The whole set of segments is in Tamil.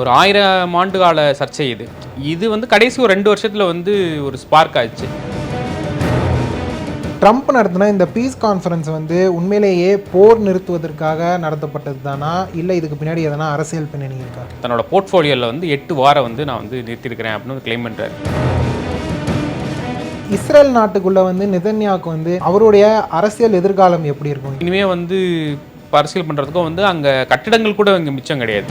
ஒரு ஆயிரம் ஆண்டு கால சர்ச்சை இது. இது வந்து கடைசி ஒரு ரெண்டு வருஷத்தில் வந்து ஒரு ஸ்பார்க் ஆச்சு ட்ரம்ப் நடத்தின இந்த பீஸ் கான்ஃபரன்ஸ் வந்து உண்மையிலேயே போர் நிறுத்துவதற்காக நடத்தப்பட்டது தானா இல்லை இதுக்கு பின்னாடி எதனா அரசியல் பின்னணி இருக்கா? தன்னோட போர்ட்ஃபோலியோவில் வந்து எட்டு வாரம் வந்து நான் வந்து நிறுத்தியிருக்கிறேன் அப்படின்னு கிளைம் பண்ணுறாரு இஸ்ரேல் நாட்டுக்குள்ள வந்து நிதன்யாக்கு வந்து அவருடைய அரசியல் எதிர்காலம் எப்படி இருக்கும்? இனிமே வந்து அரசியல் பண்ணுறதுக்கும் வந்து அங்கே கட்டிடங்கள் கூட இங்கே மிச்சம் கிடையாது.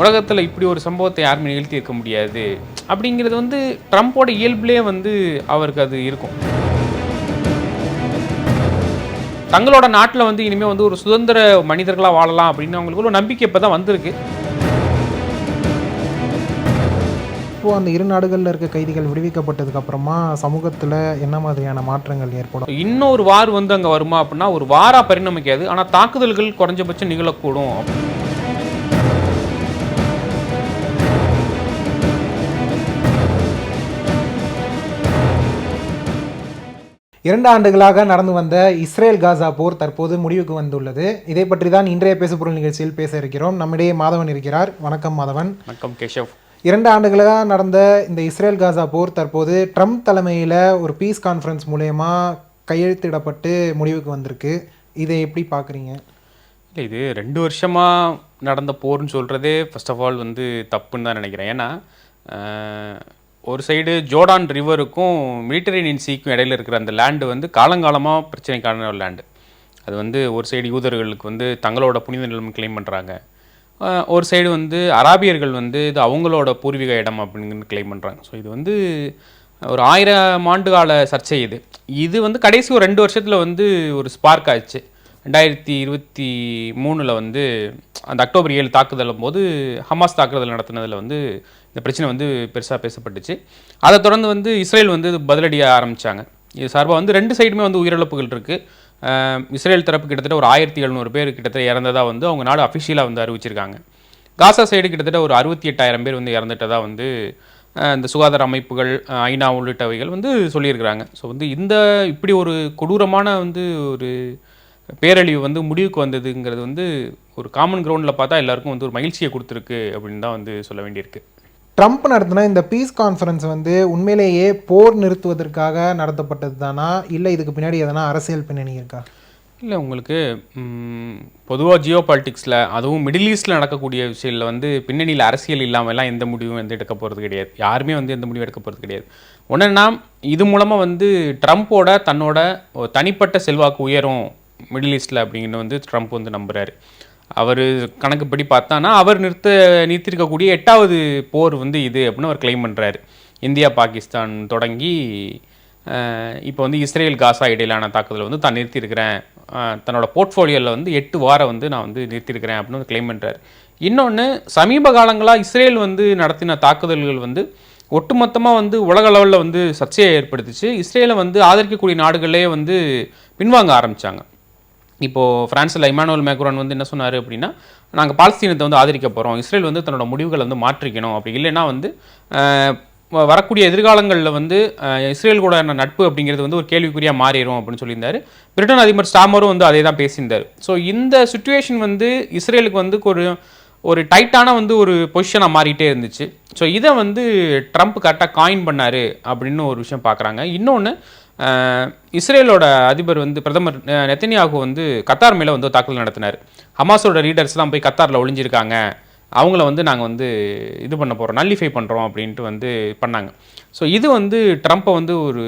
உலகத்தில் இப்படி ஒரு சம்பவத்தை யாருமே நிகழ்த்தி இருக்க முடியாது. அப்படிங்கிறது வந்து ட்ரம்ப்போட இயல்புலேயே வந்து அவருக்கு அது இருக்கும். தங்களோட நாட்டில் வந்து இனிமேல் வந்து ஒரு சுதந்திர மனிதர்களாக வாழலாம் அப்படின்னு அவங்களுக்கு ஒரு நம்பிக்கை இப்போ தான் வந்திருக்கு. இப்போ அந்த இரு நாடுகளில் இருக்க கைதிகள் விடுவிக்கப்பட்டதுக்கு அப்புறமா சமூகத்தில் என்ன மாதிரியான மாற்றங்கள் ஏற்படும்? இன்னொரு வார் வந்து அங்கே வருமா அப்படின்னா ஒரு வாரா பரிணமிக்காது. ஆனால் தாக்குதல்கள் குறைஞ்சபட்சம் நிகழக்கூடும். இரண்டு ஆண்டுகளாக நடந்து வந்த இஸ்ரேல் காசா போர் தற்போது முடிவுக்கு வந்துள்ளது. இதை பற்றி தான் இன்றைய பேசுபொருள் நிகழ்ச்சியில் பேச இருக்கிறோம். நம்மிடையே மாதவன் இருக்கிறார். வணக்கம் மாதவன். வணக்கம் கேஷவ் இரண்டு ஆண்டுகளாக நடந்த இந்த இஸ்ரேல் காசா போர் தற்போது ட்ரம்ப் தலைமையில் ஒரு பீஸ் கான்ஃபரன்ஸ் மூலயமா கையெழுத்திடப்பட்டு முடிவுக்கு வந்திருக்கு. இதை எப்படி பார்க்குறீங்க? இல்லை இது ரெண்டு வருஷமாக நடந்த போர்னு சொல்கிறதே ஃபர்ஸ்ட் ஆஃப் ஆல் வந்து தப்புன்னு தான் நினைக்கிறேன். ஏன்னா ஒரு சைடு ஜோர்டான் ரிவருக்கும் மிலிட்டரேனியன் சீக்கும் இடையில இருக்கிற அந்த லேண்டு வந்து காலங்காலமாக பிரச்சனைக்கான ஒரு லேண்டு. அது வந்து ஒரு சைடு யூதர்களுக்கு வந்து தங்களோட புனித நிலம் கிளைம் பண்ணுறாங்க ஒரு சைடு வந்து அராபியர்கள் வந்து இது அவங்களோட பூர்வீக இடம் அப்படின்னு கிளைம் பண்ணுறாங்க ஸோ இது வந்து ஒரு ஆயிரம் ஆண்டு கால சர்ச்சை இது. இது வந்து கடைசி ஒரு ரெண்டு வருஷத்தில் வந்து ஒரு ஸ்பார்க் ஆச்சு. ரெண்டாயிரத்தி இருபத்தி மூணில் வந்து அந்த அக்டோபர் ஏழு தாக்குதலும் போது ஹமாஸ் தாக்குதல் நடத்தினதில் வந்து இந்த பிரச்சனை வந்து பெருசாக பேசப்பட்டுச்சு. அதை தொடர்ந்து வந்து இஸ்ரேல் வந்து பதிலடிய ஆரம்பித்தாங்க இது சார்பாக வந்து ரெண்டு சைடுமே வந்து உயிரிழப்புகள் இருக்குது இஸ்ரேல் தரப்பு கிட்டத்தட்ட ஒரு ஆயிரத்தி எழுநூறு பேர் கிட்டத்தட்ட இறந்ததாக வந்து அவங்க நாடு அஃபிஷியலாக வந்து அறிவிச்சிருக்காங்க. காசா சைடு கிட்டத்தட்ட ஒரு அறுபத்தி எட்டாயிரம் பேர் வந்து இறந்துட்டதாக வந்து இந்த சுகாதார அமைப்புகள் ஐநா உள்ளிட்டவைகள் வந்து சொல்லியிருக்கிறாங்க. ஸோ வந்து இந்த இப்படி ஒரு கொடூரமான வந்து ஒரு பேரழிவு வந்து முடிவுக்கு வந்ததுங்கிறது வந்து ஒரு காமன் கிரவுண்டில் பார்த்தா எல்லாருக்கும் வந்து ஒரு மகிழ்ச்சியை கொடுத்துருக்கு அப்படின்னு தான் வந்து சொல்ல வேண்டியிருக்கு. ட்ரம்ப் நடத்தின இந்த பீஸ் கான்ஃபரன்ஸ் வந்து உண்மையிலேயே போர் நிறுத்துவதற்காக நடத்தப்பட்டது தானா? இல்லை இதுக்கு பின்னாடி எதனா அரசியல் பின்னணி இருக்கா? இல்லை உங்களுக்கு பொதுவாக ஜியோ பாலிட்டிக்ஸில் அதுவும் மிடில் ஈஸ்டில் நடக்கக்கூடிய விஷயத்தில் வந்து பின்னணியில் அரசியல் இல்லாமலாம் எந்த முடிவும் வந்து எடுக்க போகிறது கிடையாது. யாருமே வந்து எந்த முடிவும் எடுக்க போகிறது கிடையாது. ஒன்றுன்னா இது மூலமாக வந்து ட்ரம்ப்போட தன்னோட தனிப்பட்ட செல்வாக்கு உயரும் மிடில் ஈஸ்ட்டில் அப்படிங்கிறது வந்து ட்ரம்ப் வந்து நம்புகிறாரு அவர் கணக்குப்படி பார்த்தானா அவர் நிறுத்த நிறுத்திருக்கக்கூடிய எட்டாவது போர் வந்து இது அப்படின்னு அவர் கிளைம் பண்ணுறாரு இந்தியா பாகிஸ்தான் தொடங்கி இப்போ வந்து இஸ்ரேல் காசா இடையிலான தாக்குதலை வந்து தான் நிறுத்தியிருக்கிறேன். தன்னோட போர்ட்ஃபோலியோவில் வந்து எட்டு வாரம் வந்து நான் வந்து நிறுத்தியிருக்கிறேன் அப்படின்னு வந்து கிளைம் பண்ணுறாரு இன்னொன்று சமீப காலங்களாக இஸ்ரேல் வந்து நடத்தின தாக்குதல்கள் வந்து ஒட்டுமொத்தமாக வந்து உலக அளவில் வந்து சர்ச்சையை ஏற்படுத்திச்சு. இஸ்ரேலை வந்து ஆதரிக்கக்கூடிய நாடுகளே வந்து பின்வாங்க ஆரம்பித்தாங்க இப்போது ஃப்ரான்ஸில் இமானுவல் மேக்ரோன் வந்து என்ன சொன்னார் அப்படின்னா நாங்கள் பாலஸ்தீனத்தை வந்து ஆதரிக்க போகிறோம் இஸ்ரேல் வந்து தன்னோட முடிவுகளை வந்து மாற்றிக்கணும். அப்படி இல்லைன்னா வந்து வ- வரக்கூடிய எதிர்காலங்களில் வந்து இஸ்ரேல் கூட நட்பு அப்படிங்கிறது வந்து ஒரு கேள்விக்குறியாக மாறிடும் அப்படின்னு சொல்லியிருந்தார். பிரிட்டன் அதிபர் ஸ்டாமரும் வந்து அதே தான் பேசியிருந்தார். ஸோ இந்த சுச்சுவேஷன் வந்து இஸ்ரேலுக்கு வந்து ஒரு ஒரு டைட்டான வந்து ஒரு பொசிஷனாக மாறிட்டே இருந்துச்சு. ஸோ இதை வந்து ட்ரம்ப் கரெக்டாக காயின் பண்ணார் அப்படின்னு ஒரு விஷயம் பார்க்குறாங்க இன்னொன்று இஸ்ரேலோட அதிபர் வந்து பிரதமர் நெத்தனியாகு வந்து கத்தார் மேலே வந்து தாக்குதல் நடத்தினார். ஹமாஸோட லீடர்ஸ்லாம் போய் கத்தாரில் ஒளிஞ்சிருக்காங்க. அவங்கள வந்து நாங்கள் வந்து இது பண்ண போகிறோம் நல்லிஃபை பண்ணுறோம் அப்படின்ட்டு வந்து பண்ணாங்க. ஸோ இது வந்து ட்ரம்ப்பை வந்து ஒரு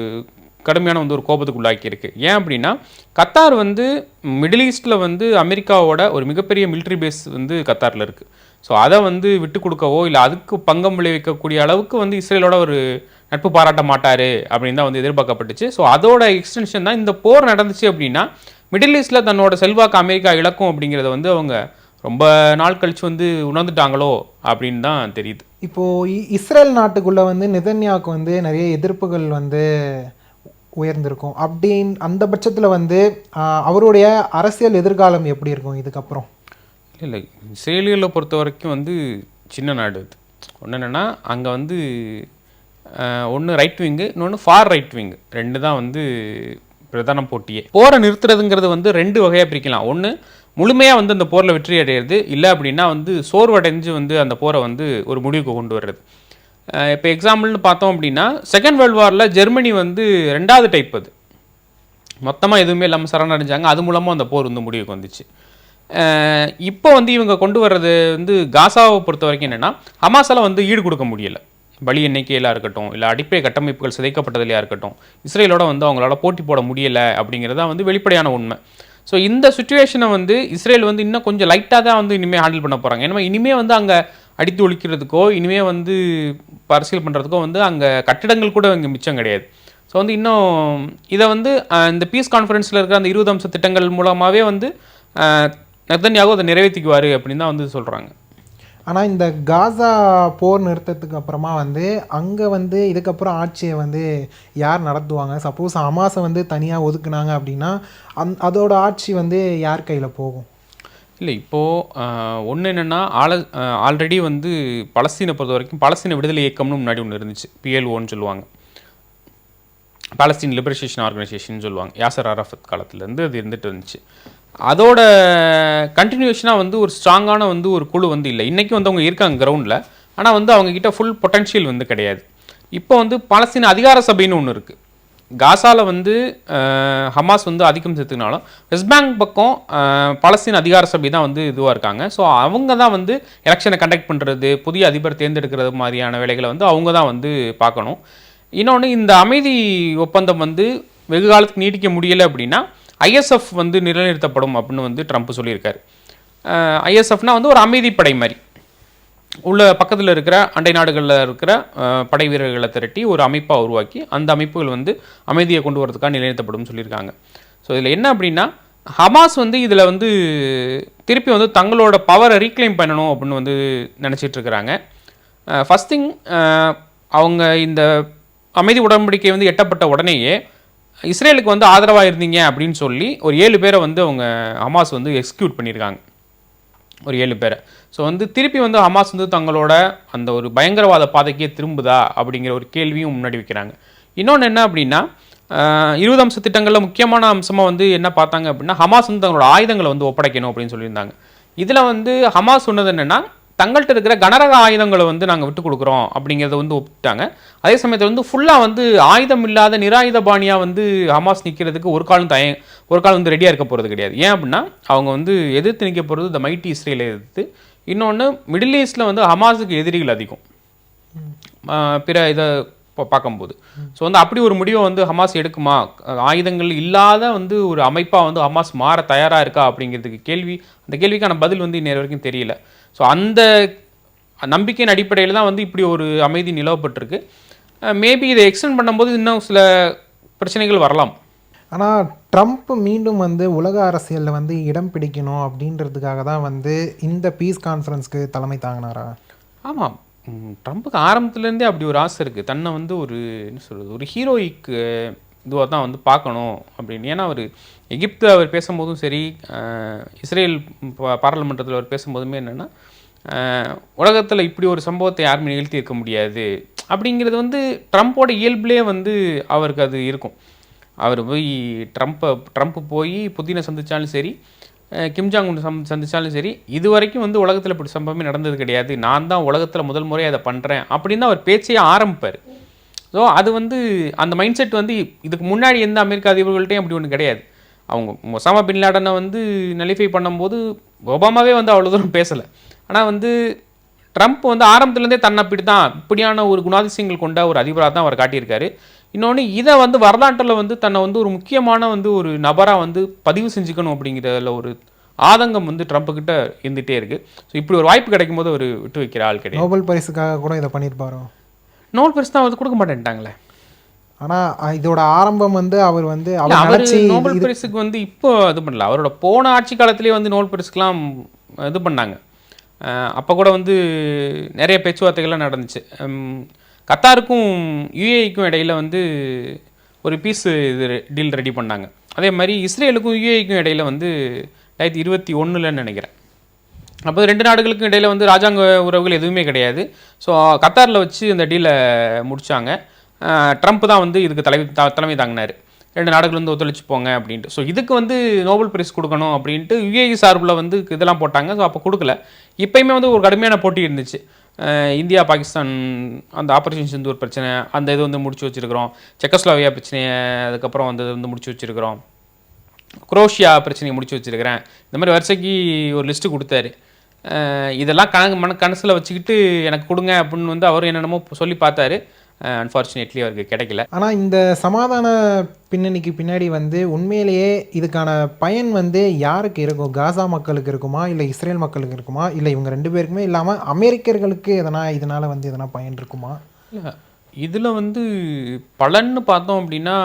கடுமையான வந்து ஒரு கோபத்துக்கு உள்ளாக்கியிருக்கு ஏன் அப்படின்னா கத்தார் வந்து மிடில் ஈஸ்டில் வந்து அமெரிக்காவோட ஒரு மிகப்பெரிய மிலிட்ரி பேஸ் வந்து கத்தாரில் இருக்குது ஸோ அதை வந்து விட்டு கொடுக்கவோ இல்லை அதுக்கு பங்கம் விளைவிக்கக்கூடிய அளவுக்கு வந்து இஸ்ரேலோட ஒரு நட்பு பாராட்ட மாட்டார் அப்படின்னு தான் வந்து எதிர்பார்க்கப்பட்டுச்சு. ஸோ அதோட எக்ஸ்டென்ஷன் தான் இந்த போர் நடந்துச்சு அப்படின்னா மிடில் ஈஸ்டில் தன்னோட செல்வாக்கு அமெரிக்கா இழக்கும் அப்படிங்கிறத வந்து அவங்க ரொம்ப நாள் கழிச்சு வந்து உணர்ந்துட்டாங்களோ அப்படின்னு தான் தெரியுது. இப்போது இ- இஸ்ரேல் நாட்டுக்குள்ளே வந்து நிதன்யாவுக்கு வந்து நிறைய எதிர்ப்புகள் வந்து உயர்ந்திருக்கும். அப்படின்னு அந்த பட்சத்தில் வந்து அவருடைய அரசியல் எதிர்காலம் எப்படி இருக்கும் இதுக்கப்புறம்? இல்லை இல்லை. இஸ்ரேலியலை பொறுத்த வரைக்கும் வந்து சின்ன நாடு அது. ஒன்று என்னென்னா அங்கே வந்து ஒன்று ரைட் விங்கு இன்னொன்று ஃபார் ரைட் விங்கு ரெண்டு தான் வந்து பிரதான போட்டியே. போரை நிறுத்துறதுங்கிறது வந்து ரெண்டு வகையாக பிரிக்கலாம். ஒன்று முழுமையாக வந்து அந்த போரில் வெற்றி அடையிறது இல்லை அப்படின்னா வந்து சோர்வடைஞ்சு வந்து அந்த போரை வந்து ஒரு முடிவுக்கு கொண்டு வர்றது. இப்போ எக்ஸாம்பிள்னு பார்த்தோம் அப்படின்னா செகண்ட் வேர்ல்டு வாரில் ஜெர்மனி வந்து ரெண்டாவது டைப் அது. மொத்தமாக எதுவுமே இல்லாமல் சரணடைஞ்சாங்க. அது மூலமாக அந்த போர் வந்து முடிவுக்கு வந்துச்சு. இப்போ வந்து இவங்க கொண்டு வர்றது வந்து காசாவை பொறுத்த வரைக்கும் என்னென்னா ஹமாஸால் வந்து ஈடு கொடுக்க முடியலை. பலி எண்ணிக்கையிலாக இருக்கட்டும் இல்லை அடிப்படை கட்டமைப்புகள் சிதைக்கப்பட்டதுலையா இருக்கட்டும் இஸ்ரேலோட வந்து அவங்களால போட்டி போட முடியலை அப்படிங்கிறதா வந்து வெளிப்படையான உண்மை. ஸோ இந்த சுச்சுவேஷனை வந்து இஸ்ரேல் வந்து இன்னும் கொஞ்சம் லைட்டாக தான் வந்து இனிமேல் ஹேண்டில் பண்ண போகிறாங்க ஏன்னா இனிமேல் வந்து அங்கே அடித்து ஒழிக்கிறதுக்கோ இனிமேல் வந்து அரசியல் பண்ணுறதுக்கோ வந்து அங்கே கட்டிடங்கள் கூட இங்கே மிச்சம் கிடையாது. ஸோ வந்து இன்னும் இதை வந்து இந்த பீஸ் கான்ஃபரன்ஸில் இருக்கிற அந்த இருபது அம்ச திட்டங்கள் மூலமாகவே வந்து நெத்தன்யாகு அதை நிறைவேற்றிக்குவார் அப்படின்னு தான் வந்து சொல்கிறாங்க ஆனால் இந்த காசா போர் நிறுத்தத்துக்கு அப்புறமா வந்து அங்கே வந்து இதுக்கப்புறம் ஆட்சியை வந்து யார் நடத்துவாங்க? சப்போஸ் ஹமாஸை வந்து தனியாக ஒதுக்குனாங்க அப்படின்னா அந் அதோட ஆட்சி வந்து யார் கையில் போகும்? இல்லை இப்போது ஒன்று என்னென்னா ஆல ஆல்ரெடி வந்து பலஸ்தீனை பொறுத்த வரைக்கும் பலஸ்தீன விடுதலை இயக்கம்னு முன்னாடி ஒன்று இருந்துச்சு. பிஎல்ஓன்னு சொல்லுவாங்க. பாலஸ்தீன் லிபரேஷேஷன் ஆர்கனைசேஷன் சொல்லுவாங்க. யாசர் அரஃபத் காலத்துலேருந்து அது இருந்துகிட்டு இருந்துச்சு. அதோட கண்டினியூஷனாக வந்து ஒரு ஸ்ட்ராங்கான வந்து ஒரு குழு வந்து இல்லை. இன்றைக்கும் வந்து அவங்க இருக்காங்க கிரவுண்டில் ஆனால் வந்து அவங்கக்கிட்ட ஃபுல் பொட்டன்ஷியல் வந்து கிடையாது. இப்போ வந்து பலஸ்தீன அதிகார சபைன்னு ஒன்று இருக்குது காசாவில் வந்து ஹமாஸ் வந்து அதிகம் செலுத்தினாலும் வெஸ்ட் பேங்க் பக்கம் அஹ், அதிகார சபை தான் வந்து இதுவாக இருக்காங்க. ஸோ அவங்க தான் வந்து எலெக்ஷனை கண்டக்ட் பண்ணுறது புதிய அதிபர் தேர்ந்தெடுக்கிறது மாதிரியான வேலைகளை வந்து அவங்க தான் வந்து பார்க்கணும். இன்னொன்று இந்த அமைதி ஒப்பந்தம் வந்து வெகு காலத்துக்கு நீட்டிக்க முடியலை அப்படின்னா ஐஎஸ்எஃப் வந்து நிலைநிறுத்தப்படும் அப்படின்னு வந்து ட்ரம்ப் சொல்லியிருக்காரு. ஐஎஸ்எஃப்னா வந்து ஒரு அமைதிப்படை மாதிரி. உள்ள பக்கத்தில் இருக்கிற அண்டை நாடுகளில் இருக்கிற படை வீரர்களை திரட்டி ஒரு அமைப்பாக உருவாக்கி அந்த அமைப்புகள் வந்து அமைதியை கொண்டு வரதுக்காக நிலைநிறுத்தப்படும் சொல்லியிருக்காங்க. ஸோ இதில் என்ன அப்படின்னா ஹமாஸ் வந்து இதில் வந்து திருப்பி வந்து தங்களோட பவரை ரீக்ளைம் பண்ணணும் அப்படின்னு வந்து நினச்சிட்டு இருக்கிறாங்க. ஃபஸ்ட் திங் அவங்க இந்த அமைதி உடன்படிக்கை வந்து எட்டப்பட்ட உடனேயே இஸ்ரேலுக்கு வந்து ஆதரவாக இருந்தீங்க அப்படின்னு சொல்லி ஒரு ஏழு பேரை வந்து அவங்க ஹமாஸ் வந்து எக்ஸிக்யூட் பண்ணியிருக்காங்க. ஒரு ஏழு பேரை. ஸோ வந்து திருப்பி வந்து ஹமாஸ் வந்து தங்களோட அந்த ஒரு பயங்கரவாத பாதைக்கே திரும்புதா அப்படிங்கிற ஒரு கேள்வியும் முன்னாடி வைக்கிறாங்க. இன்னொன்று என்ன அப்படின்னா இருபது அம்ச திட்டங்களில் முக்கியமான அம்சமாக வந்து என்ன பார்த்தாங்க அப்படின்னா ஹமாஸ் வந்து தங்களோட ஆயுதங்களை வந்து ஒப்படைக்கணும் அப்படின்னு சொல்லியிருந்தாங்க. இதில் வந்து ஹமாஸ் சொன்னது என்னென்னா தங்கள்கிட்ட இருக்கிற கனரக ஆயுதங்களை வந்து நாங்கள் விட்டு கொடுக்குறோம் அப்படிங்கிறத வந்து ஒப்பிட்டாங்க. அதே சமயத்தில் வந்து ஃபுல்லாக வந்து ஆயுதம் இல்லாத நிராயுத பாணியாக வந்து ஹமாஸ் நிற்கிறதுக்கு ஒரு காலம் தய ஒரு காலம் வந்து ரெடியாக இருக்க போகிறது கிடையாது. ஏன் அப்படின்னா அவங்க வந்து எதிர்த்து நிற்க போகிறது இந்த மைட்டி இஸ்ரேலை எதிர்த்து. இன்னொன்று மிடில் ஈஸ்டில் வந்து ஹமாஸுக்கு எதிரிகள் அதிகம். பிற இதை பார்க்கும்போது. ஸோ வந்து அப்படி ஒரு முடிவை வந்து ஹமாஸ் எடுக்குமா? ஆயுதங்கள் இல்லாத வந்து ஒரு அமைப்பாக வந்து ஹமாஸ் மாற தயாராக இருக்கா அப்படிங்கிறதுக்கு கேள்வி. அந்த கேள்விக்கான பதில் வந்து இன்ன வரைக்கும் தெரியல. ஸோ அந்த நம்பிக்கையின் அடிப்படையில் தான் வந்து இப்படி ஒரு அமைதி நிலவப்பட்டிருக்கு. மேபி இதை எக்ஸ்டெண்ட் பண்ணும்போது இன்னும் சில பிரச்சனைகள் வரலாம். ஆனால் ட்ரம்ப் மீண்டும் வந்து உலக அரசியலில் வந்து இடம் பிடிக்கணும் அப்படின்றதுக்காக தான் வந்து இந்த பீஸ் கான்ஃபரன்ஸ்க்கு தலைமை தாங்கினாரா? ஆமாம் ட்ரம்ப்புக்கு ஆரம்பத்துலேருந்தே அப்படி ஒரு ஆசை இருக்குது தன்னை வந்து ஒரு என்ன சொல்கிறது ஒரு ஹீரோயிக்கு இதுவாக தான் வந்து பார்க்கணும் அப்படின்னு. ஏன்னா அவர் எகிப்து அவர் பேசும்போதும் சரி இஸ்ரேல் பா- பாராளுமன்றத்தில் அவர் பேசும்போதுமே என்னென்னா உலகத்தில் இப்படி ஒரு சம்பவத்தை யாருமே நிகழ்த்தி இருக்க முடியாது. அப்படிங்கிறது வந்து ட்ரம்ப்போட இயல்புலேயே வந்து அவருக்கு அது இருக்கும். அவர் போய் ட்ரம்ப்பை ட்ரம்ப் போய் புதினை சந்தித்தாலும் சரி கிம்ஜாங் உன் சம் சந்தித்தாலும் சரி இது வரைக்கும் வந்து உலகத்தில் இப்படி சம்பவமே நடந்தது கிடையாது. நான் தான் உலகத்தில் முதல் முறையாக அதை பண்ணுறேன் அப்படின்னு அவர் பேச்சையே ஆரம்பிப்பார். ஸோ அது வந்து அந்த மைண்ட் செட் வந்து இதுக்கு முன்னாடி எந்த அமெரிக்க அதிபர்கள்ட்டையும் அப்படி ஒன்று கிடையாது. அவங்க ஒசாமா பின் லாடனை வந்து நலிஃபை பண்ணும்போது ஒபாமாவே வந்து அவ்வளோ தூரம் பேசலை. ஆனால் வந்து ட்ரம்ப் வந்து ஆரம்பத்துலேருந்தே தன்னை அப்படி தான் இப்படியான ஒரு குணாதிசயங்கள் கொண்ட ஒரு அதிபராக தான் அவர் காட்டியிருக்காரு. இன்னொன்று இதை வந்து வரலாற்றில் வந்து தன்னை வந்து ஒரு முக்கியமான வந்து ஒரு நபராக வந்து பதிவு செஞ்சுக்கணும் அப்படிங்கிறதுல ஒரு ஆதங்கம் வந்து ட்ரம்ப் கிட்ட இருந்துகிட்டே இருக்கு. ஸோ இப்படி ஒரு வாய்ப்பு கிடைக்கும் போது அவர் விட்டு வைக்கிற ஆள் கிடையாது. நோபல் பரிசுக்காக கூட இதை பண்ணியிருப்பாரோ? நோல் பரிசு தான் வந்து கொடுக்க மாட்டேன்ட்டாங்களே. ஆனால் இதோட ஆரம்பம் வந்து அவர் வந்து அவர் நினச்சி நோபல் பரிசுக்கு வந்து இப்போ இது பண்ணல. அவரோட போன ஆட்சி காலத்திலேயே வந்து நோபல் பரிசுக்கெல்லாம் இது பண்ணாங்க. அப்போ கூட வந்து நிறைய பேச்சுவார்த்தைகள்லாம் நடந்துச்சு. கத்தாருக்கும் யுஏஇக்கும் இடையில வந்து ஒரு பீஸ் இது டீல் ரெடி பண்ணாங்க. அதே மாதிரி இஸ்ரேலுக்கும் யுஏஇக்கும் இடையில வந்து ரெண்டாயிரத்தி இருபத்தி ஒன்றுலன்னு நினைக்கிறேன். அப்போ ரெண்டு நாடுகளுக்கும் இடையில வந்து ராஜாங்க உறவுகள் எதுவுமே கிடையாது. ஸோ கத்தாரில் வச்சு இந்த டீலை முடிச்சாங்க. ட்ரம்ப் தான் வந்து இதுக்கு தலைமை தலைமை தாங்கினார். ரெண்டு நாடுகள் வந்து ஒத்துழைச்சு போங்க அப்படின்ட்டு. ஸோ இதுக்கு வந்து நோபல் பிரைஸ் கொடுக்கணும் அப்படின்ட்டு யுஏஇ சார்பில் வந்து இதெல்லாம் போட்டாங்க. ஸோ அப்போ கொடுக்கல. இப்போயுமே வந்து ஒரு கடுமையான போட்டி இருந்துச்சு. இந்தியா பாகிஸ்தான் அந்த ஆப்பரேஷன் சிந்தூர் பிரச்சனை அந்த இது வந்து முடிச்சு வச்சுருக்கிறோம். செக்கஸ்லாவியா பிரச்சனையை அதுக்கப்புறம் வந்து இது வந்து முடிச்சு வச்சுருக்கிறோம். குரோஷியா பிரச்சனையை முடிச்சு வச்சிருக்கிறேன். இந்த மாதிரி வரிசைக்கு ஒரு லிஸ்ட்டு கொடுத்தாரு. இதெல்லாம் கணக்கு மன கனசில் வச்சுக்கிட்டு எனக்கு கொடுங்க அப்படின்னு வந்து அவர் என்னென்னமோ சொல்லி பார்த்தாரு. அன்ஃபார்ச்சுனேட்லி அவருக்கு கிடைக்கல. ஆனால் இந்த சமாதான பின்னணிக்கு பின்னாடி வந்து உண்மையிலேயே இதுக்கான பயன் வந்து யாருக்கு இருக்கும்? காசா மக்களுக்கு இருக்குமா? இல்லை இஸ்ரேல் மக்களுக்கு இருக்குமா? இல்லை இவங்க ரெண்டு பேருக்குமே இல்லாமல் அமெரிக்கர்களுக்கு எதனா இதனால வந்து எதனா பயன் இருக்குமா? இல்லை இதில் வந்து பலன்னு பார்த்தோம் அப்படின்னா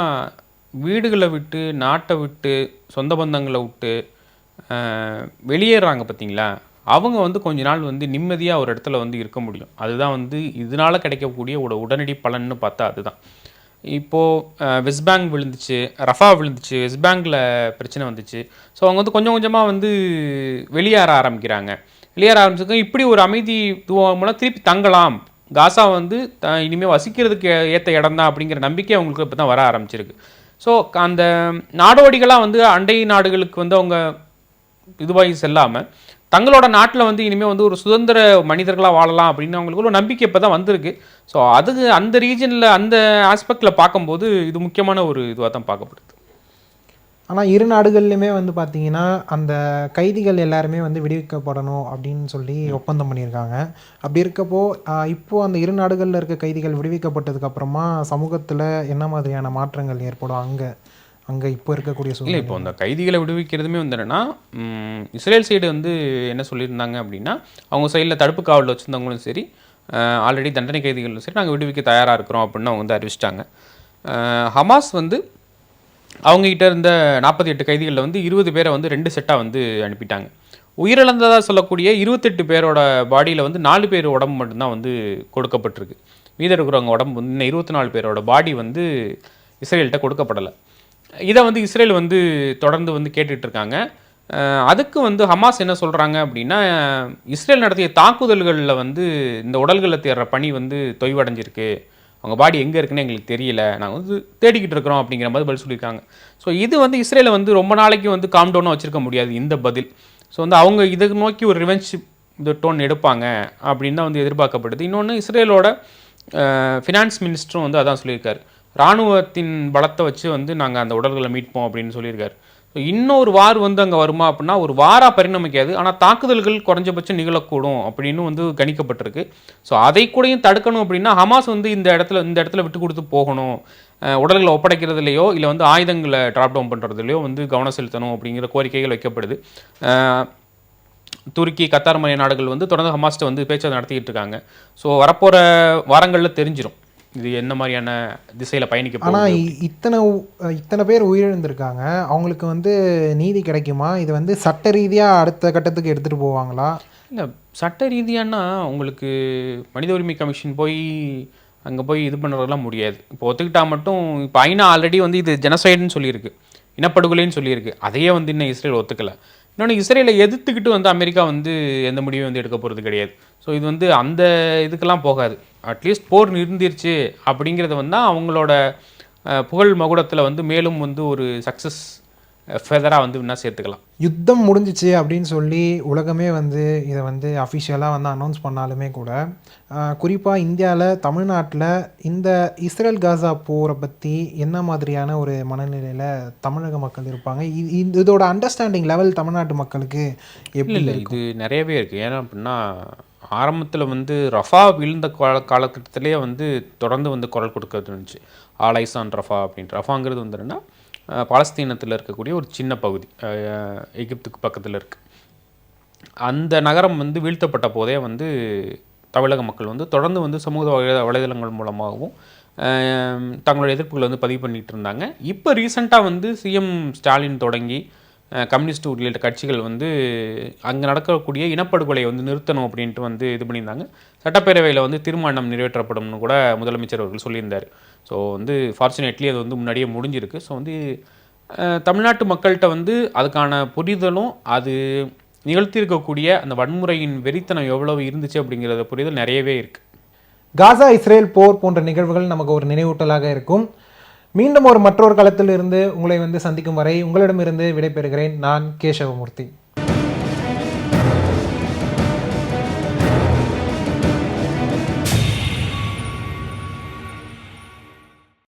வீடுகளை விட்டு நாட்டை விட்டு சொந்த பந்தங்களை விட்டு வெளியேறாங்க பார்த்தீங்களா? அவங்க வந்து கொஞ்ச நாள் வந்து நிம்மதியாக ஒரு இடத்துல வந்து இருக்க முடியும். அதுதான் வந்து இதனால் கிடைக்கக்கூடிய ஒரு உடனடி பலன்னு பார்த்தா அதுதான். இப்போது வெஸ்ட் பேங்க் விழுந்துச்சு ரஃபா விழுந்துச்சு வெஸ்ட் பேங்கில் பிரச்சனை வந்துச்சு. ஸோ அவங்க வந்து கொஞ்சம் கொஞ்சமாக வந்து வெளியேற ஆரம்பிக்கிறாங்க. வெளியேற ஆரம்பிச்சிருக்க இப்படி ஒரு அமைதி துவம் மூலம் திருப்பி தங்கலாம். காசா வந்து த இனிமேல் வசிக்கிறதுக்கு ஏற்ற இடம் தான் அப்படிங்கிற நம்பிக்கை அவங்களுக்கு இப்போ தான் வர ஆரம்பிச்சிருக்கு. ஸோ அந்த நாடோடிகளாக வந்து அண்டை நாடுகளுக்கு வந்து அவங்க இதுவாகி செல்லாமல் தங்களோட நாட்டில் வந்து இனிமேல் வந்து ஒரு சுதந்திர மனிதர்களாக வாழலாம் அப்படின்னு அவங்களுக்கு ஒரு நம்பிக்கை இப்போ தான் வந்திருக்கு. ஸோ அதுக்கு அந்த ரீஜனில் அந்த ஆஸ்பெக்டில் பார்க்கும்போது இது முக்கியமான ஒரு இதுவாக தான் பார்க்கப்படுது. ஆனால் இரு நாடுகள்லையுமே வந்து பார்த்தீங்கன்னா அந்த கைதிகள் எல்லாருமே வந்து விடுவிக்கப்படணும் அப்படின்னு சொல்லி ஒப்பந்தம் பண்ணியிருக்காங்க. அப்படி இருக்கப்போ ஆஹ் இப்போ அந்த இரு நாடுகளில் இருக்க கைதிகள் விடுவிக்கப்பட்டதுக்கு அப்புறமா சமூகத்தில் என்ன மாதிரியான மாற்றங்கள் ஏற்படும் அங்கே? அங்கே இப்போ இருக்கக்கூடிய சூழ்நிலை இப்போ அந்த கைதிகளை விடுவிக்கிறதுமே வந்து என்னன்னா இஸ்ரேல் சைடு வந்து என்ன சொல்லியிருந்தாங்க அப்படின்னா அவங்க சைடில் தடுப்பு காவலில் வச்சுருந்தவங்களும் சரி ஆல்ரெடி தண்டனை கைதிகளும் சரி நாங்கள் விடுவிக்க தயாராக இருக்கிறோம் அப்படின்னு அவங்க வந்து அறிவிச்சிட்டாங்க. ஹமாஸ் வந்து அவங்ககிட்ட இருந்த நாற்பத்தி எட்டு கைதிகளில் வந்து இருபது பேரை வந்து ரெண்டு செட்டாக வந்து அனுப்பிட்டாங்க. உயிரிழந்ததாக சொல்லக்கூடிய இருபத்தெட்டு பேரோட பாடியில் வந்து நாலு பேர் உடம்பு மட்டும்தான் வந்து கொடுக்கப்பட்டிருக்கு. மீதம் இருக்கிறவங்க உடம்பு வந்து இன்னும் இருபத்தி நாலு பேரோட பாடி வந்து இஸ்ரேல்கிட்ட கொடுக்கப்படலை. இதை வந்து இஸ்ரேல் வந்து தொடர்ந்து வந்து கேட்டுட்ருக்காங்க. அதுக்கு வந்து ஹமாஸ் என்ன சொல்கிறாங்க அப்படின்னா இஸ்ரேல் நடத்திய தாக்குதல்களில் வந்து இந்த உடல்களை தேடுற பணி வந்து தொய்வடைஞ்சிருக்கு. அவங்க பாடி எங்கே இருக்குன்னு எங்களுக்கு தெரியல. நாங்கள் வந்து தேடிக்கிட்டு இருக்கிறோம் அப்படிங்கிற மாதிரி பதில் சொல்லியிருக்காங்க. ஸோ இது வந்து இஸ்ரேலை வந்து ரொம்ப நாளைக்கு வந்து காம் டவுனாக வச்சிருக்க முடியாது இந்த பதில். ஸோ வந்து அவங்க இதை நோக்கி ஒரு ரிவெஞ்ச் இந்த டோன் எடுப்பாங்க அப்படின்னு தான் வந்து எதிர்பார்க்கப்படுது. இன்னொன்று இஸ்ரேலோட ஃபினான்ஸ் மினிஸ்டரும் வந்து அதான் சொல்லியிருக்காரு. ராணுவத்தின் பலத்தை வச்சு வந்து நாங்கள் அந்த உடல்களை மீட்போம் அப்படின்னு சொல்லியிருக்காரு. ஸோ இன்னொரு வார் வந்து அங்கே வருமா அப்படின்னா ஒரு வாராக பரிணமிக்காது. ஆனால் தாக்குதல்கள் குறைஞ்சபட்சம் நிகழக்கூடும் அப்படின்னு வந்து கணிக்கப்பட்டிருக்கு. ஸோ அதை கூடயும் தடுக்கணும் அப்படின்னா ஹமாஸ் வந்து இந்த இடத்துல இந்த இடத்துல விட்டு கொடுத்து போகணும். உடல்களை ஒப்படைக்கிறதுலையோ இல்லை வந்து ஆயுதங்களை ட்ராப் டவுன் பண்ணுறதுலையோ வந்து கவனம் செலுத்தணும் அப்படிங்கிற கோரிக்கைகள் வைக்கப்படுது. துருக்கி கத்தார் மாதிரியான நாடுகள் வந்து தொடர்ந்து ஹமாஸ்ட்டை வந்து பேச்சு நடத்திக்கிட்டு இருக்காங்க. ஸோ வரப்போகிற வாரங்களில் தெரிஞ்சிடும் இது என்ன மாதிரியான திசையில் பயணிக்க ஆனால் இத்தனை இத்தனை பேர் உயிரிழந்திருக்காங்க. அவங்களுக்கு வந்து நீதி கிடைக்குமா? இது வந்து சட்ட ரீதியாக அடுத்த கட்டத்துக்கு எடுத்துகிட்டு போவாங்களா? இல்லை சட்ட ரீதியானா உங்களுக்கு மனித உரிமை கமிஷன் போய் அங்கே போய் இது பண்ணுறதெல்லாம் முடியாது. இப்போ ஒத்துக்கிட்டா மட்டும் இப்போ ஐநா ஆல்ரெடி வந்து இது ஜெனசைடுன்னு சொல்லியிருக்கு. இனப்படுகொலைன்னு சொல்லியிருக்கு. அதையே வந்து இன்னும் இஸ்ரேல் ஒத்துக்கல. இன்னொன்று இஸ்ரேலை எதிர்த்துக்கிட்டு வந்து அமெரிக்கா வந்து எந்த முடிவும் வந்து எடுக்க போகிறது கிடையாது. ஸோ இது வந்து அந்த இதுக்கெல்லாம் போகாது. அட்லீஸ்ட் போர் நிறுந்திருச்சு அப்படிங்கிறத வந்து அவங்களோட புகழ் மகுடத்தில் வந்து மேலும் வந்து ஒரு சக்ஸஸ் ஃபெதராக வந்து இன்னும் சேர்த்துக்கலாம். யுத்தம் முடிஞ்சிச்சு அப்படின்னு சொல்லி உலகமே வந்து இதை வந்து அஃபிஷியலாக வந்து அனௌன்ஸ் பண்ணாலுமே கூட குறிப்பாக இந்தியாவில் தமிழ்நாட்டில் இந்த இஸ்ரேல் காசா போரை பற்றி என்ன மாதிரியான ஒரு மனநிலையில் தமிழக மக்கள் இருப்பாங்க? இது- இதோட அண்டர்ஸ்டாண்டிங் லெவல் தமிழ்நாட்டு மக்களுக்கு எப்படி இல்லை இது நிறையவே இருக்குது ஏன்னா அப்படின்னா ஆரம்பத்தில் வந்து ரஃபா விழுந்த கால காலகட்டத்திலேயே வந்து தொடர்ந்து வந்து குரல் கொடுக்கறது இருந்துச்சு. ஆலைசான் ரஃபா அப்படின்ட்டு ரஃபாங்கிறது வந்து என்னென்னா பாலஸ்தீனத்தில் இருக்கக்கூடிய ஒரு சின்ன பகுதி எகிப்துக்கு பக்கத்தில் இருக்குது அந்த நகரம் வந்து வீழ்த்தப்பட்ட போதே வந்து தமிழக மக்கள் வந்து தொடர்ந்து வந்து சமூக வலை வலைதளங்கள் மூலமாகவும் தங்களுடைய எதிர்ப்புகளை வந்து பதிவு பண்ணிகிட்டு இருந்தாங்க. இப்போ ரீசெண்டாக வந்து சிஎம் ஸ்டாலின் தொடங்கி கம்யூனிஸ்ட் உள்ளிட்ட கட்சிகள் வந்து அங்கே நடக்கக்கூடிய இனப்படுகொலையை வந்து நிறுத்தணும் அப்படின்ட்டு வந்து இது பண்ணியிருந்தாங்க. சட்டப்பேரவையில் வந்து தீர்மானம் நிறைவேற்றப்படும்னு கூட முதலமைச்சர் அவர்கள் சொல்லியிருந்தார். ஸோ வந்து ஃபார்ச்சுனேட்லி அது வந்து முன்னாடியே முடிஞ்சிருக்கு. ஸோ வந்து தமிழ்நாட்டு மக்கள்கிட்ட வந்து அதுக்கான புரிதலும் அது நிகழ்த்தியிருக்கக்கூடிய அந்த வன்முறையின் வெறித்தனம் எவ்வளவு இருந்துச்சு அப்படிங்கிறத புரிதல் நிறையவே இருக்குது காசா இஸ்ரேல் போர் போன்ற நிகழ்வுகள் நமக்கு ஒரு நினைவூட்டலாக இருக்கும். மீண்டும் ஒரு மற்றொரு களத்தில் இருந்து உங்களை வந்து சந்திக்கும் வரை உங்களிடமிருந்து விடைபெறுகிறேன். நான் கேசவமூர்த்தி.